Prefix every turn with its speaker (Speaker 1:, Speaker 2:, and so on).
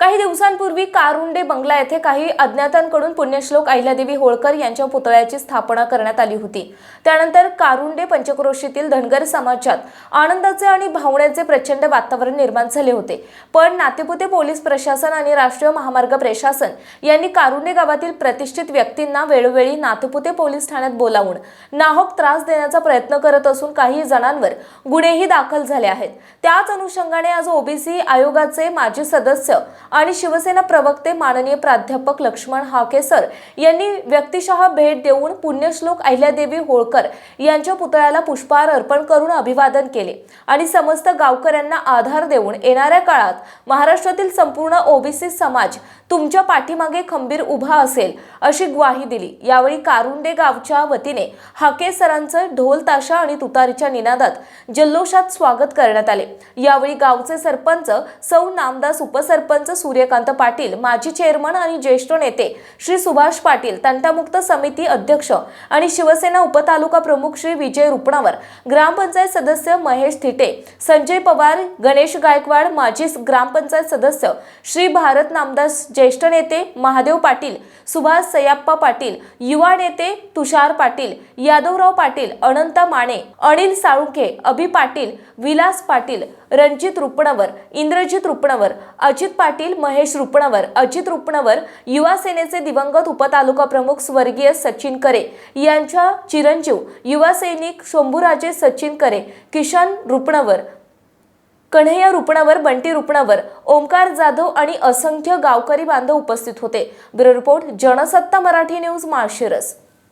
Speaker 1: काही दिवसांपूर्वी कारुंडे बंगला येथे काही अज्ञातांकडून पुण्यश्लोक अहिल्यादेवी होळकर यांच्या पुतळ्याची स्थापना करण्यात आली होती. त्यानंतर कारुंडे पंचक्रोशीतील धनगर समाजात आनंदाचे आणि भावनेचे प्रचंड वातावरण निर्माण झाले होते. पण नातेपुते पोलीस प्रशासन आणि राष्ट्रीय महामार्ग प्रशासन यांनी कारुंडे गावातील प्रतिष्ठित व्यक्तींना वेळोवेळी नातेपुते पोलीस ठाण्यात बोलावून नाहक त्रास देण्याचा प्रयत्न करत असून काही जणांवर गुन्हेही दाखल झाले आहेत. त्याच अनुषंगाने आज ओबीसी आयोगाचे माजी सदस्य आणि शिवसेना प्रवक्ते माननीय प्राध्यापक लक्ष्मण हाके सर यांनी व्यक्तिशः भेट देऊन पुण्यश्लोक अहिल्यादेवी होळकर यांच्या पुतळ्याला पुष्पहार अर्पण करून अभिवादन केले. आणि समस्त गावकऱ्यांना आधार देऊन येणाऱ्या काळात महाराष्ट्रातील संपूर्ण ओबीसी समाज तुमच्या पाठीमागे खंबीर उभा असेल अशी ग्वाही दिली. यावेळी कारुंडे गावच्या वतीने हाके सरांचं ढोल ताशा आणि तुतारीच्या निनादात जल्लोषात स्वागत करण्यात आले. यावेळी गावचे सरपंच सौ नामदास उपसरपंच सूर्यकांत पाटील माजी चेअरमन आणि ज्येष्ठ नेते श्री सुभाष पाटील तंटामुक्त समिती अध्यक्ष आणि शिवसेना उपतालुका प्रमुख श्री विजय रुपणावर ग्रामपंचायत सदस्य महेश थिटे संजय पवार गणेश गायकवाड माजी ग्रामपंचायत सदस्य श्री भारत नामदास ज्येष्ठ नेते महादेव पाटील सुभाष सयाप्पा पाटील युवा नेते तुषार पाटील यादवराव पाटील अनंता माने अनिल साळुंखे अभि पाटील विलास पाटील रणजित रुपणवर इंद्रजित रुपणवर अजित पाटील महेश रुपणवर अजित रुपणवर युवा सेनेचे दिवंगत उपतालुका प्रमुख स्वर्गीय सचिन करे यांच्या चिरंजीव युवा सैनिक शंभूराजे सचिन करे किशन रुपणवर कन्हैया रुपणावर बंटी रुपणावर ओमकार जाधव आणि असंख्य गावकरी बांधव उपस्थित होते. Bureau report Jansatta Marathi news Malshiras.